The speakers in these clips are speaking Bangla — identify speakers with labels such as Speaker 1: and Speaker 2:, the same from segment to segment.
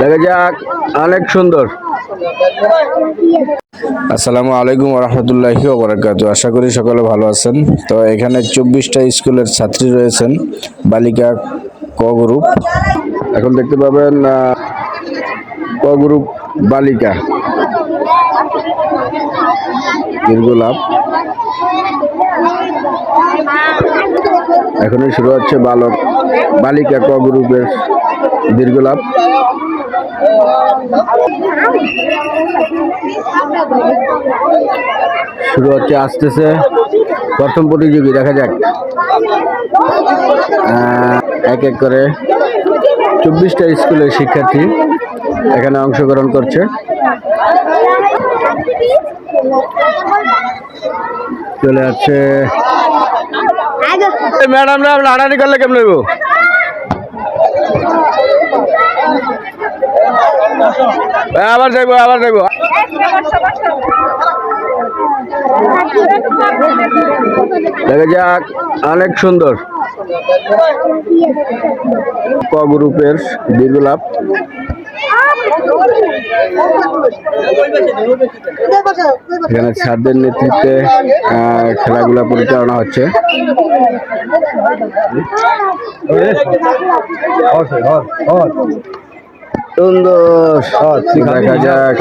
Speaker 1: দেখা যাক, অনেক সুন্দর। আসসালামু আলাইকুম রহমতুল্লাহি ওবরাকাত আশা করি সকলে ভালো আছেন। তো এখানে চব্বিশটা স্কুলের ছাত্রী রয়েছেন, বালিকা ক গ্রুপ। এখন দেখতে পাবেন ক গ্রুপ বালিকা। দীর্ঘলাভ এখনই শুরু হচ্ছে বালক বালিকা ক গ্রুপের দীর্ঘলাভ। শুরু হচ্ছে, আসতেছে প্রথম প্রতিযোগী, দেখা যাক। এক এক করে চব্বিশটা স্কুলের শিক্ষার্থী এখানে অংশগ্রহণ করছে। চলে যাচ্ছে ম্যাডাম লাড়ানি করলে কেমন নেব আবার দেখব আবার দেখব। দেখা যাক অনেক সুন্দর। ক গ্রুপের এখানে স্যারদের নেতৃত্বে খেলাগুলা পরিচালনা হচ্ছে। দেখা যাক।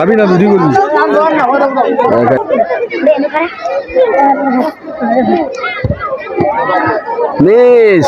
Speaker 1: মিস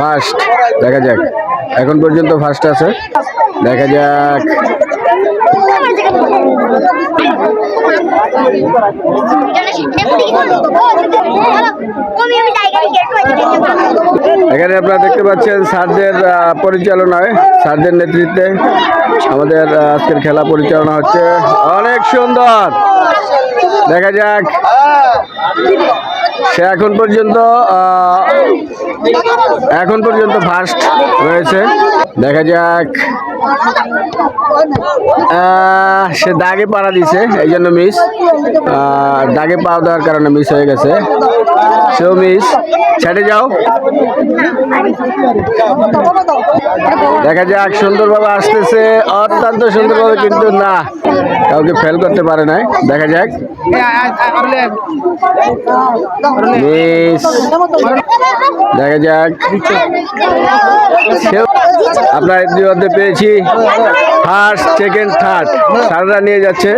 Speaker 1: ফার্স্ট দেখা যাক। এখন পর্যন্ত ফার্স্ট আছে। দেখা যাক। এখানে আপনারা দেখতে পাচ্ছেন স্যারদের পরিচালনায়, স্যারদের নেতৃত্বে আমাদের আজকের খেলা পরিচালনা হচ্ছে। অনেক সুন্দর! দেখা যাক। সে এখন পর্যন্ত এখন পর্যন্ত ফার্স্ট রয়েছে। দেখা যাক। সে দাগে পাড়া দিছে, এই জন্য মিস দাগে পাওয়া দেওয়ার কারণে মিস হয়ে গেছে। সেও মিস ছেড়ে যাও। দেখা যাক, সুন্দরভাবে আসতেছে। অত্যন্ত সুন্দরভাবে কিন্তু না, কাউকে ফেল করতে পারে নাই। দেখা যাক। দেখা যাক। আমরা ইতিমধ্যে পেয়েছি। ফার্স্ট সেকেন্ড থার্ড সাররা নিয়ে যাচ্ছে।